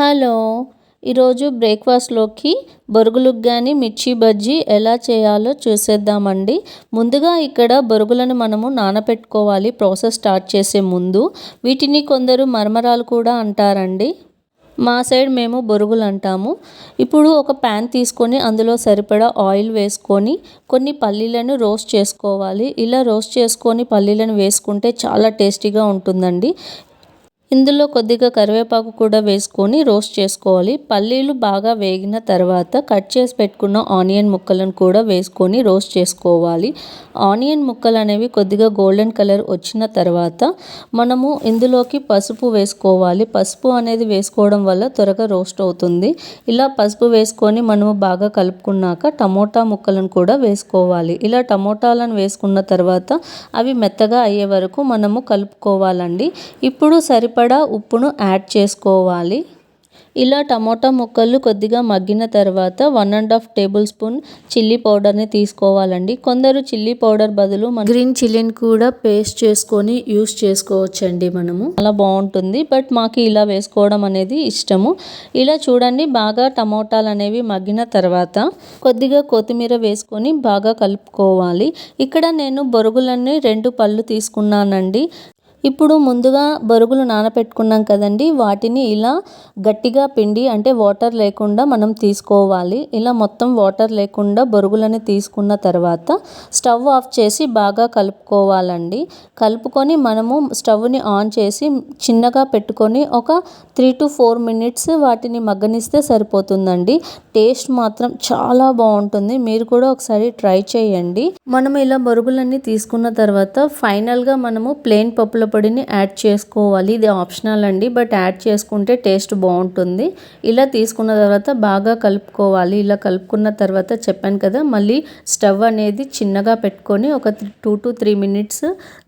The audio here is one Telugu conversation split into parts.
హలో ఈరోజు బ్రేక్ఫాస్ట్లోకి బొరుగులకు కానీ మిర్చి బజ్జీ ఎలా చేయాలో చూసేద్దామండి. ముందుగా ఇక్కడ బొరుగులను మనము నానబెట్టుకోవాలి ప్రాసెస్ స్టార్ట్ చేసే ముందు. వీటిని కొందరు మరమరాలు కూడా అంటారండి. మా సైడ్ మేము బొరుగులు అంటాము. ఇప్పుడు ఒక ప్యాన్ తీసుకొని అందులో సరిపడా ఆయిల్ వేసుకొని కొన్ని పల్లీలను రోస్ట్ చేసుకోవాలి. ఇలా రోస్ట్ చేసుకొని పల్లీలను వేసుకుంటే చాలా టేస్టీగా ఉంటుందండి. ఇందులో కొద్దిగా కరివేపాకు కూడా వేసుకొని రోస్ట్ చేసుకోవాలి. పల్లీలు బాగా వేగిన తర్వాత కట్ చేసి పెట్టుకున్న ఆనియన్ ముక్కలను కూడా వేసుకొని రోస్ట్ చేసుకోవాలి. ఆనియన్ ముక్కలు అనేవి కొద్దిగా గోల్డెన్ కలర్ వచ్చిన తర్వాత మనము ఇందులోకి పసుపు వేసుకోవాలి. పసుపు అనేది వేసుకోవడం వల్ల త్వరగా రోస్ట్ అవుతుంది. ఇలా పసుపు వేసుకొని మనము బాగా కలుపుకున్నాక టమోటా ముక్కలను కూడా వేసుకోవాలి. ఇలా టమోటాలను వేసుకున్న తర్వాత అవి మెత్తగా అయ్యే వరకు మనము కలుపుకోవాలండి. ఇప్పుడు సరిపడా ఉప్పును యాడ్ చేసుకోవాలి. ఇలా టమోటా ముక్కలు కొద్దిగా మగ్గిన తర్వాత one and half tablespoon chilli పౌడర్ని తీసుకోవాలండి. కొందరు చిల్లీ పౌడర్ బదులు గ్రీన్ చిల్లీని కూడా పేస్ట్ చేసుకొని యూస్ చేసుకోవచ్చండి మనము. చాలా బాగుంటుంది బట్ మాకు ఇలా వేసుకోవడం అనేది ఇష్టము. ఇలా చూడండి బాగా టమోటాలు అనేవి మగ్గిన తర్వాత కొద్దిగా కొత్తిమీర వేసుకొని బాగా కలుపుకోవాలి. ఇక్కడ నేను బొరుగులన్నీ రెండు పళ్ళు తీసుకున్నానండి. ఇప్పుడు ముందుగా బొరుగులు నానపెట్టుకున్నాం కదండి. వాటిని ఇలా గట్టిగా పిండి అంటే వాటర్ లేకుండా మనం తీసుకోవాలి. ఇలా మొత్తం వాటర్ లేకుండా బొరుగులని తీసుకున్న తర్వాత స్టవ్ ఆఫ్ చేసి బాగా కలుపుకోవాలండి. కలుపుకొని మనము స్టవ్ని ఆన్ చేసి చిన్నగా పెట్టుకొని ఒక త్రీ టు ఫోర్ మినిట్స్ వాటిని మగ్గనిస్తే సరిపోతుందండి. టేస్ట్ మాత్రం చాలా బాగుంటుంది. మీరు కూడా ఒకసారి ట్రై చేయండి. మనం ఇలా బొరుగులన్నీ తీసుకున్న తర్వాత ఫైనల్గా మనము ప్లెయిన్ పప్పుల పొడిని యాడ్ చేసుకోవాలి. ఇది ఆప్షనల్ అండి. బట్ యాడ్ చేసుకుంటే టేస్ట్ బాగుంటుంది. ఇలా తీసుకున్న తర్వాత బాగా కలుపుకోవాలి. ఇలా కలుపుకున్న తర్వాత చెప్పాను కదా మళ్ళీ స్టవ్ అనేది చిన్నగా పెట్టుకొని ఒక టూ టు త్రీ మినిట్స్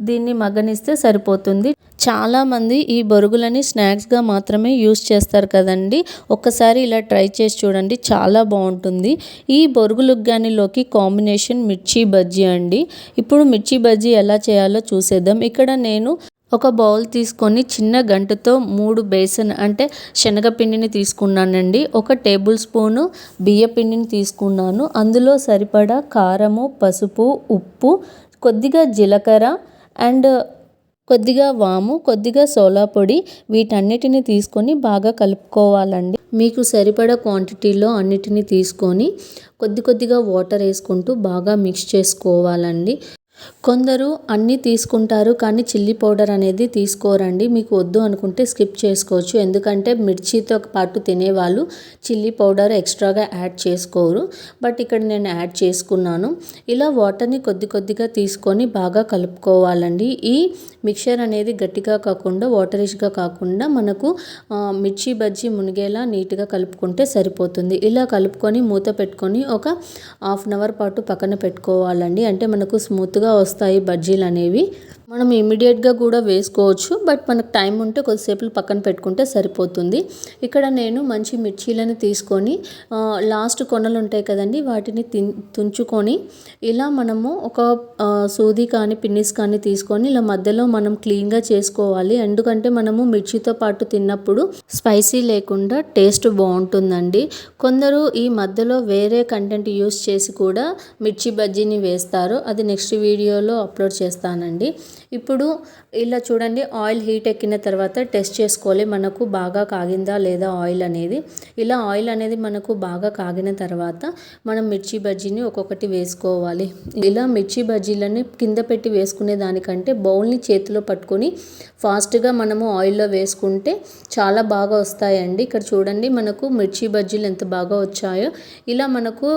దీన్ని మగ్గనిస్తే సరిపోతుంది. చాలామంది ఈ బొరుగులని స్నాక్స్గా మాత్రమే యూస్ చేస్తారు కదండి. ఒక్కసారి ఇలా ట్రై చేసి చూడండి. చాలా బాగుంటుంది. ఈ బొరుగులు గానిలోకి కాంబినేషన్ మిర్చి బజ్జీ అండి. ఇప్పుడు మిర్చి బజ్జీ ఎలా చేయాలో చూసేద్దాం. ఇక్కడ నేను ఒక బౌల్ తీసుకొని చిన్న గంటతో మూడు బేసన్ అంటే శనగపిండిని తీసుకున్నానండి. ఒక టేబుల్ స్పూను బియ్యపిండిని తీసుకున్నాను. అందులో సరిపడా కారము పసుపు ఉప్పు కొద్దిగా జీలకర్ర అండ్ కొద్దిగా వాము కొద్దిగా సోలా పొడి వీటన్నిటిని తీసుకొని బాగా కలుపుకోవాలండి. మీకు సరిపడ క్వాంటిటీలో అన్నిటిని తీసుకొని కొద్ది కొద్దిగా వాటర్ వేసుకుంటూ బాగా మిక్స్ చేసుకోవాలండి. కొందరు అన్నీ తీసుకుంటారు కానీ చిల్లీ పౌడర్ అనేది తీసుకోరండి. మీకు వద్దు అనుకుంటే స్కిప్ చేసుకోవచ్చు. ఎందుకంటే మిర్చితో పాటు తినేవాళ్ళు చిల్లీ పౌడర్ ఎక్స్ట్రాగా యాడ్ చేసుకోరు. బట్ ఇక్కడ నేను యాడ్ చేసుకున్నాను. ఇలా వాటర్ని కొద్ది కొద్దిగా తీసుకొని బాగా కలుపుకోవాలండి. ఈ మిక్చర్ అనేది గట్టిగా కాకుండా వాటరిష్గా కాకుండా మనకు మిర్చి బజ్జీ మునిగేలా నీట్గా కలుపుకుంటే సరిపోతుంది. ఇలా కలుపుకొని మూత పెట్టుకొని ఒక హాఫ్ అన్ అవర్ పాటు పక్కన పెట్టుకోవాలండి. అంటే మనకు స్మూత్గా వస్తాయి బజ్జీలు అనేవి. మనం ఇమీడియట్గా కూడా వేసుకోవచ్చు బట్ మనకు టైం ఉంటే కొద్దిసేపు పక్కన పెట్టుకుంటే సరిపోతుంది. ఇక్కడ నేను మంచి మిర్చీలను తీసుకొని లాస్ట్ కొనలు ఉంటాయి కదండి వాటిని తుంచుకొని ఇలా మనము ఒక సూది కానీ పిన్నిస్ కానీ తీసుకొని ఇలా మధ్యలో మనం క్లీన్గా చేసుకోవాలి. ఎందుకంటే మనము మిర్చితో పాటు తిన్నప్పుడు స్పైసీ లేకుండా టేస్ట్ బాగుంటుందండి. కొందరు ఈ మధ్యలో వేరే కంటెంట్ యూస్ చేసి కూడా మిర్చి బజ్జీని వేస్తారు. అది నెక్స్ట్ వీడియో వీడియోలో అప్లోడ్ చేస్తానండి. ఇప్పుడు ఇలా చూడండి ఆయిల్ హీట్ ఎక్కిన తర్వాత టెస్ట్ చేసుకోవాలి. మనకు బాగా కాగిందా లేదా ఆయిల్ అనేది. ఇలా ఆయిల్ అనేది మనకు బాగా కాగిన తర్వాత మనం మిర్చి బజ్జీని ఒక్కొక్కటి వేసుకోవాలి. ఇలా మిర్చి బజ్జీలని కింద పెట్టి వేసుకునే దానికంటే బౌల్ని చేతిలో పట్టుకొని ఫాస్ట్గా మనము ఆయిల్లో వేసుకుంటే చాలా బాగా వస్తాయండి. ఇక్కడ చూడండి మనకు మిర్చి బజ్జీలు ఎంత బాగా వచ్చాయో. ఇలా మనకు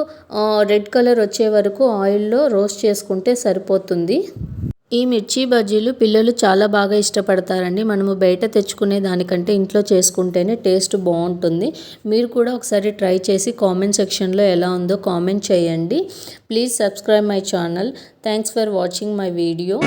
రెడ్ కలర్ వచ్చే వరకు ఆయిల్లో రోస్ట్ చేసుకుంటే సరిపోతుంది. ఈ మిర్చి బజ్జీలు పిల్లలు చాలా బాగా ఇష్టపడతారండి. మనము బయట తెచ్చుకునే దానికంటే ఇంట్లో చేసుకుంటేనే టేస్ట్ బాగుంటుంది. మీరు కూడా ఒకసారి ట్రై చేసి కామెంట్ సెక్షన్లో ఎలా ఉందో కామెంట్ చేయండి. Please subscribe my channel. Thanks for watching my video.